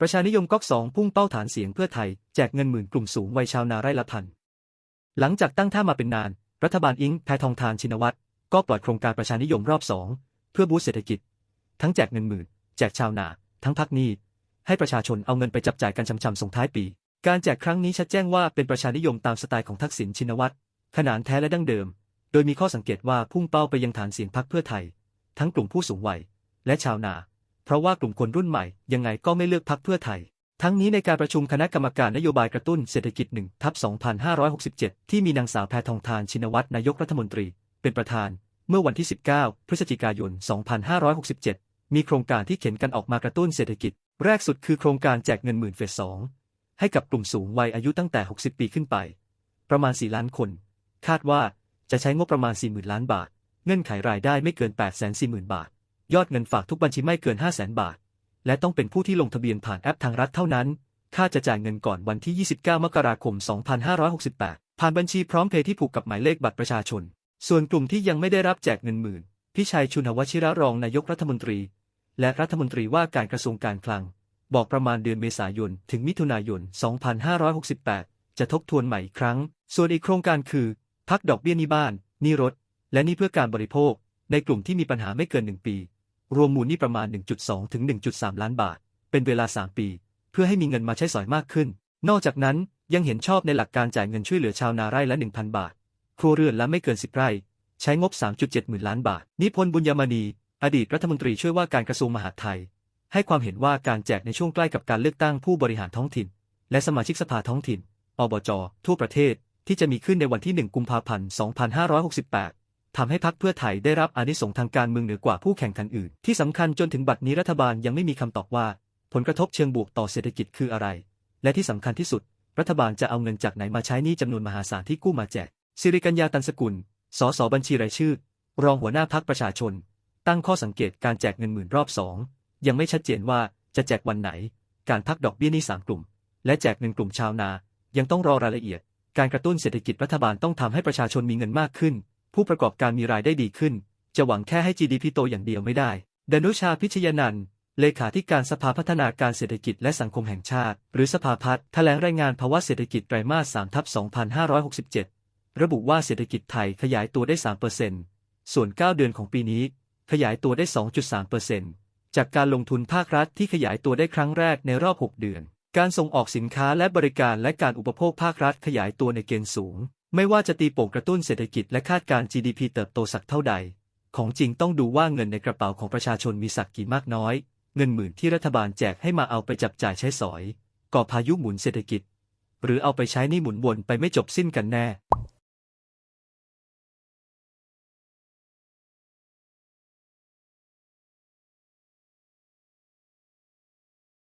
ประชานิยมก๊อกสองพุ่งเป้าฐานเสียงเพื่อไทย แจกเงินหมื่นกลุ่มสูงวัยชาวนาไร่ละพัน หลังจากตั้งท่ามาเป็นนาน รัฐบาลอิงแพทองทานชินวัตรก็ปล่อยโครงการประชานิยมรอบสองเพื่อบูสต์เศรษฐกิจ ทั้งแจกเงินหมื่น แจกชาวนา ทั้งพักหนี้ ให้ประชาชนเอาเงินไปจับจ่ายกันช่ำๆส่งท้ายปี การแจกครั้งนี้ชัดแจ้งว่าเป็นประชานิยมตามสไตล์ของทักษิณชินวัตรขนานแท้และดั้งเดิม โดยมีข้อสังเกตว่าพุ่งเป้าไปยังฐานเสียงพรรคเพื่อไทย ทั้งกลุ่มผู้สูงวัยและชาวนา เพราะว่ากลุ่มคนรุ่นใหม่ยังไงก็ไม่เลือกพรรคเพื่อไทย ทั้งนี้ในการประชุมคณะกรรมการนโยบายกระตุ้นเศรษฐกิจ1ทับ2567 ที่มีนางสาวแพทองทานชินวัตรนายกรัฐมนตรี เป็นประธาน เมื่อวันที่ 19 พฤศจิกายน 2567 มีโครงการที่เข็นกันออกมากระตุ้นเศรษฐกิจ แรกสุดคือโครงการแจกเงินหมื่นเฟส2ให้กับกลุ่มสูงวัยอายุตั้งแต่ 60 ปีขึ้นไป ประมาณ 4 ล้านคน คาดว่าจะใช้งบประมาณ 40,000 ล้านบาท เงื่อนไขรายได้ไม่เกิน 840,000 บาท ยอดเงินฝากทุกบัญชีไม่เกิน 500,000 บาท และต้องเป็นผู้ที่ลงทะเบียนผ่านแอปทางรัฐเท่านั้น ค่าจะจ่ายเงินก่อนวันที่ 29 มกราคม 2568 ผ่านบัญชีพร้อมเพย์ที่ผูกกับหมายเลขบัตรประชาชน ส่วนกลุ่มที่ยังไม่ได้รับแจกเงินหมื่น พิชัยชุนวชิระรองนายกรัฐมนตรี และรัฐมนตรีว่าการกระทรวงการคลัง บอกประมาณเดือนเมษายน ถึงมิถุนายน 2568 จะทบทวนใหม่อีกครั้ง ส่วนอีกโครงการคือ พักดอกเบี้ยนี้บ้าน นี้รถ และนี้เพื่อการบริโภค ในกลุ่มที่มีปัญหาไม่เกิน 1 ปี รวมมูลหนี้ประมาณ 1.2 ถึง 1.3 ล้านบาท เป็นเวลา 3 ปี เพื่อให้มีเงินมาใช้สอยมากขึ้น นอกจากนั้นยังเห็นชอบในหลักการจ่ายเงินช่วยเหลือชาวนาไร่ละ 1,000 บาท ครัวเรือนละไม่เกิน 10 ไร่ ใช้งบ 3.7 หมื่นล้านบาท นิพนธ์บุญยมณี อดีตรัฐมนตรีช่วยว่าการกระทรวงมหาดไทย ให้ความเห็นว่าการแจกในช่วงใกล้กับการเลือกตั้งผู้บริหารท้องถิ่น และสมาชิกสภาท้องถิ่น อบจ ทั่วประเทศที่จะมีขึ้นในวันที่ 1 กุมภาพันธ์ 2568 ทำให้พักเพื่อไทยได้รับอานิสงส์ทางการเมืองเหนือกว่าผู้แข่งขันอื่น ที่สำคัญจนถึงบัดนี้รัฐบาลยังไม่มีคำตอบว่า ผลกระทบเชิงบวกต่อเศรษฐกิจคืออะไร และที่สำคัญที่สุด รัฐบาลจะเอาเงินจากไหนมาใช้หนี้จำนวนมหาศาลที่กู้มาแจกสิริกัญญาตันสกุล สสบัญชีรายชื่อ รองหัวหน้าพักประชาชน ตั้งข้อสังเกตการแจกเงินหมื่นรอบสองยังไม่ชัดเจนว่าจะแจกวันไหน การพักดอกเบี้ยหนี้สามกลุ่ม และแจกเงินกลุ่มชาวนา ยังต้องรอรายละเอียด การกระตุ้นเศรษฐกิจรัฐบาลต้องทำให้ประชาชนมีเงินมากขึ้น ผู้ประกอบการมีรายได้ดีขึ้น จะหวังแค่ให้ GDP โตอย่างเดียวไม่ได้ดนุชาพิชยนันท์เลขาธิการสภาพัฒนาการเศรษฐกิจและสังคมแห่งชาติ หรือสภาพัฒน์แถลงรายงานภาวะเศรษฐกิจไตรมาส3ทับ2567 ระบุว่าเศรษฐกิจไทยขยายตัวได้ 3%ส่วน 9 เดือนของปีนี้ ขยายตัวได้ 2.3%จากการลงทุนภาครัฐที่ขยายตัวได้ครั้งแรกในรอบ 6 เดือน การส่งออกสินค้าและบริการและการอุปโภคภาครัฐขยายตัวในเกณฑ์สูง ไม่ว่าจะตีโป่งกระตุ้นเศรษฐกิจและคาดการ GDP เติบโตสักเท่าใด ของจริงต้องดูว่าเงินในกระเป๋าของประชาชนมีสักกี่มากน้อย เงินหมื่นที่รัฐบาลแจกให้มาเอาไปจับจ่ายใช้สอย ก่อพายุหมุนเศรษฐกิจ หรือเอาไปใช้นี่หมุนวนไปไม่จบสิ้นกันแน่